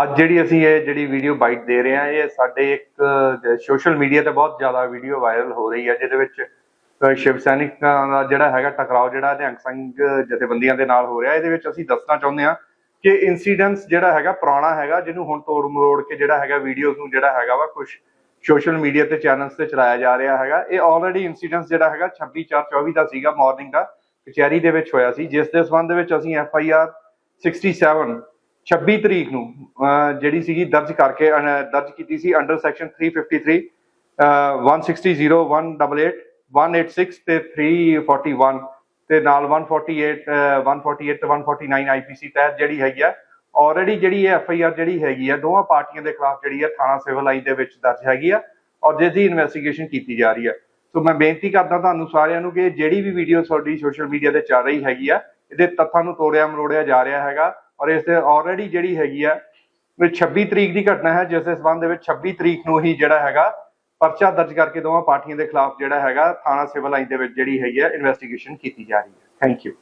ਅੱਜ ਜਿਹੜੀ ਅਸੀਂ ਇਹ ਜਿਹੜੀ ਵੀਡੀਓ ਬਾਈਟ ਦੇ ਰਹੇ ਹਾਂ, ਇਹ ਸਾਡੇ ਇੱਕ ਸੋਸ਼ਲ ਮੀਡੀਆ ਤੇ ਬਹੁਤ ਜ਼ਿਆਦਾ ਵੀਡੀਓ ਵਾਇਰਲ ਹੋ ਰਹੀ ਹੈ, ਜਿਹਦੇ ਵਿੱਚ ਸ਼ਿਵ ਸੈਨਿਕਾਂ ਦਾ ਜਿਹੜਾ ਹੈਗਾ ਟਕਰਾਓ, ਜਿਹੜਾ ਨਿਹੰਗ ਸਿੰਘ ਜਥੇਬੰਦੀਆਂ ਦੇ ਨਾਲ ਹੋ ਰਿਹਾ, ਇਹਦੇ ਵਿੱਚ ਅਸੀਂ ਦੱਸਣਾ ਚਾਹੁੰਦੇ ਹਾਂ ਕਿ ਇਨਸੀਡੈਂਟਸ ਜਿਹੜਾ ਹੈਗਾ ਪੁਰਾਣਾ ਹੈਗਾ, ਜਿਹਨੂੰ ਹੁਣ ਤੋੜ ਮਰੋੜ ਕੇ ਜਿਹੜਾ ਹੈਗਾ ਵੀਡੀਓਜ਼ ਨੂੰ ਜਿਹੜਾ ਹੈਗਾ ਵਾ ਕੁਝ ਸੋਸ਼ਲ ਮੀਡੀਆ ਤੇ ਚੈਨਲਸ ਤੇ ਚਲਾਇਆ ਜਾ ਰਿਹਾ ਹੈਗਾ। ਇਹ ਆਲਰੇਡੀ ਇਨਸੀਡੈਂਟਸ ਜਿਹੜਾ ਹੈਗਾ 26/4/24 ਦਾ ਸੀਗਾ ਮਾਰਨਿੰਗ ਦਾ ਕਚਹਿਰੀ ਦੇ ਵਿੱਚ ਹੋਇਆ ਸੀ, ਜਿਸ ਦੇ ਸੰਬੰਧ ਵਿੱਚ ਅਸੀਂ ਐਫ ਆਈ ਆਰ 67 26 ਤਰੀਕ ਨੂੰ ਜਿਹੜੀ ਸੀਗੀ ਦਰਜ ਕਰਕੇ ਦਰਜ ਕੀਤੀ ਸੀ ਅੰਡਰ ਸੈਕਸ਼ਨ 353 ਅਹ, 160 188 186 ਤੇ 341 ਤੇ ਨਾਲ 148 ਅਹ, 148 ਤੇ 149 ਆਈਪੀਸੀ ਤਹਿਤ ਜਿਹੜੀ ਹੈਗੀ ਆ ਆਲਰੇਡੀ ਜਿਹੜੀ ਇਹ ਐਫ ਆਈ ਆਰ ਜਿਹੜੀ ਹੈਗੀ ਆ ਦੋਵਾਂ ਪਾਰਟੀਆਂ ਦੇ ਖਿਲਾਫ ਜਿਹੜੀ ਆ ਥਾਣਾ ਸਿਵਲ ਲਾਈਨ ਦੇ ਵਿੱਚ ਦਰਜ ਹੈਗੀ ਆ ਔਰ ਜਿਸ ਦੀ ਇਨਵੈਸਟੀਗੇਸ਼ਨ ਕੀਤੀ ਜਾ ਰਹੀ ਹੈ ਸੋ ਮੈਂ ਬੇਨਤੀ ਕਰਦਾ ਤੁਹਾਨੂੰ ਸਾਰਿਆਂ ਨੂੰ ਕਿ ਜਿਹੜੀ ਵੀ ਵੀਡੀਓ ਤੁਹਾਡੀ ਸੋਸ਼ਲ ਮੀਡੀਆ ਤੇ ਚੱਲ ਰਹੀ ਹੈਗੀ ਆ ਇਹਦੇ ਤੱਥਾਂ ਨੂੰ ਤੋੜਿਆ ਮਰੋੜਿਆ ਜਾ ਰਿਹਾ ਹੈਗਾ। ਔਰ ਇਸ ਤੇ ਆਲਰੇਡੀ ਜਿਹੜੀ ਹੈਗੀ ਆ, ਵੀ 26 ਤਰੀਕ ਦੀ ਘਟਨਾ ਹੈ, ਜਿਸ ਦੇ ਸਬੰਧ ਦੇ ਵਿੱਚ 26 ਤਰੀਕ ਨੂੰ ਹੀ ਜਿਹੜਾ ਹੈਗਾ, ਪਰਚਾ ਦਰਜ ਕਰਕੇ ਦੋਵਾਂ ਪਾਰਟੀਆਂ ਦੇ ਖਿਲਾਫ ਜਿਹੜਾ ਹੈਗਾ, ਥਾਣਾ ਸਿਵਲ ਲਾਈਨ ਦੇ ਵਿੱਚ ਜਿਹੜੀ ਹੈਗੀ ਆ ਇਨਵੈਸਟੀਗੇਸ਼ਨ ਕੀਤੀ ਜਾ ਰਹੀ ਹੈ। Thank you